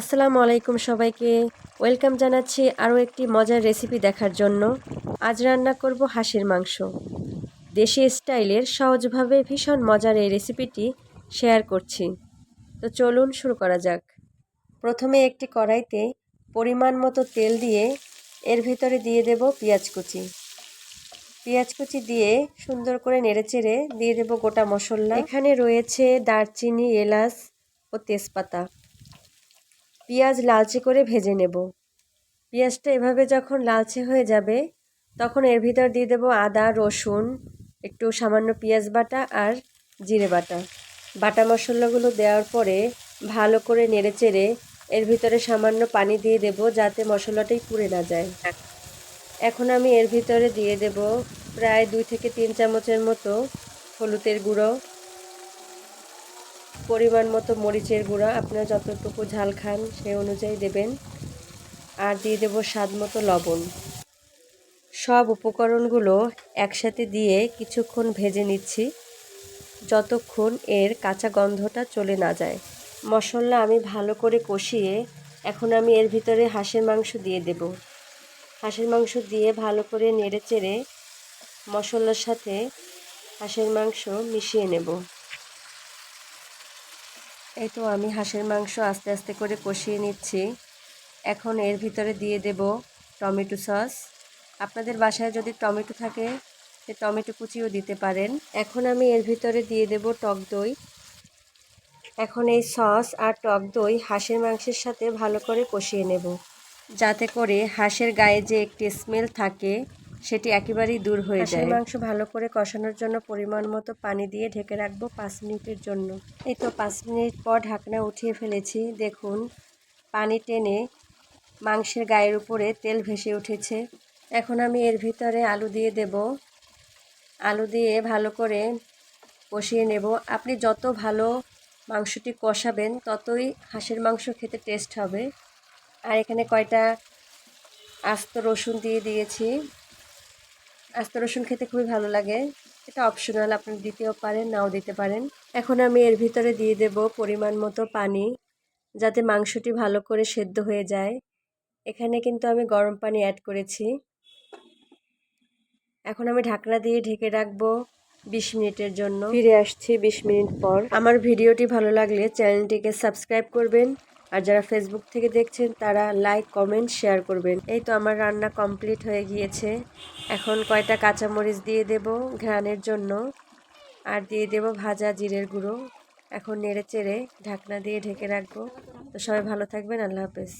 আসসালামু আলাইকুম সবাইকে। ওয়েলকাম জানাচ্ছি আরও একটি মজার রেসিপি দেখার জন্য। আজ রান্না করব হাঁসের মাংস। দেশি স্টাইলের সহজভাবে ভীষণ মজার এই রেসিপিটি শেয়ার করছি। তো চলুন শুরু করা যাক। প্রথমে একটি কড়াইতে পরিমাণ মতো তেল দিয়ে এর ভিতরে দিয়ে দেব পেঁয়াজ কুচি। পেঁয়াজ কুচি দিয়ে সুন্দর করে নেড়েচেড়ে দিয়ে দেব গোটা মশলা। এখানে রয়েছে দারচিনি, এলাচ ও তেজপাতা। পেঁয়াজ লালচে করে ভেজে নেব। পেঁয়াজটা এভাবে যখন লালচে হয়ে যাবে, তখন এর ভিতর দিয়ে দেব আদা, রসুন, একটু সামান্য পেঁয়াজ বাটা আর জিরে বাটা। বাটা মশলাগুলো দেওয়ার পরে ভালো করে নেড়েচেড়ে এর ভিতরে সামান্য পানি দিয়ে দেব যাতে মশলাটাই পুড়ে না যায়। এখন আমি এর ভিতরে দিয়ে দেব প্রায় দুই থেকে তিন চামচের মতো হলুদের গুঁড়ো। পরিমাণ মতো মরিচের গুঁড়া। আপনারা যতটুকু ঝাল খান সেই অনুযায়ী দেবেন। আর দিয়ে দেব স্বাদ মতো লবণ। সব উপকরণগুলো একসাথে দিয়ে কিছুক্ষণ ভেজে নিচ্ছি, যতক্ষণ এর কাঁচা গন্ধটা চলে না যায়। মশলা আমি ভালো করে কষিয়ে এখন আমি এর ভিতরে হাঁসের মাংস দিয়ে দেব। হাঁসের মাংস দিয়ে ভালো করে নেড়ে চেড়ে মশলার সাথে হাঁসের মাংস মিশিয়ে নেব। এই তো আমি হাঁসের মাংস আস্তে আস্তে করে কষিয়ে নিচ্ছি। এখন এর ভিতরে দিয়ে দেব টমেটো সস। আপনাদের বাসায় যদি টমেটো থাকে, সে টমেটো কুচিও দিতে পারেন। এখন আমি এর ভিতরে দিয়ে দেব টক দই। এখন এই সস আর টক দই হাঁসের মাংসের সাথে ভালো করে কষিয়ে নেব। যাতে করে হাঁসের গায়ে যে একটি স্মেল থাকে সেটি একেবারেই দূর হয়ে যায়। মাংস ভালো করে কষানোর জন্য পরিমাণ মতো পানি দিয়ে ঢেকে রাখব পাঁচ মিনিটের জন্য। এই তো পাঁচ মিনিট পর ঢাকনা উঠিয়ে ফেলেছি। দেখুন পানি টেনে মাংসের গায়ের উপরে তেল ভেসে উঠেছে। এখন আমি এর ভিতরে আলু দিয়ে দেব। আলু দিয়ে ভালো করে কষিয়ে নেব। আপনি যত ভালো মাংসটি কষাবেন ততই হাঁসের মাংস খেতে টেস্ট হবে। আর এখানে কয়টা আস্ত রসুন দিয়ে দিয়েছি। আস্ত রসুন খেতে খুবই ভালো লাগে। এটা অপশনাল আপনি দিতেও পারেন, নাও দিতে পারেন। এখন আমি এর ভিতরে দিয়ে দেব পরিমাণ মতো পানি, যাতে মাংসটি ভালো করে সেদ্ধ হয়ে যায়। এখানে কিন্তু আমি গরম পানি অ্যাড করেছি। এখন আমি ঢাকনা দিয়ে ঢেকে রাখব বিশ মিনিটের জন্য। ফিরে আসছি বিশ মিনিট পর। আমার ভিডিওটি ভালো লাগলে চ্যানেলটিকে সাবস্ক্রাইব করবেন। আর যারা ফেসবুক থেকে দেখছেন, তারা লাইক কমেন্ট শেয়ার করবেন। এই তো আমার রান্না কমপ্লিট হয়ে গিয়েছে। এখন কয়টা কাঁচামরিচ দিয়ে দেব ঘ্রাণের জন্য? আর দিয়ে দেব ভাজা জিরের গুঁড়ো। এখন নেড়ে চেড়ে ঢাকনা দিয়ে ঢেকে রাখব। তো সবাই ভালো থাকবেন, আল্লাহ হাফেজ।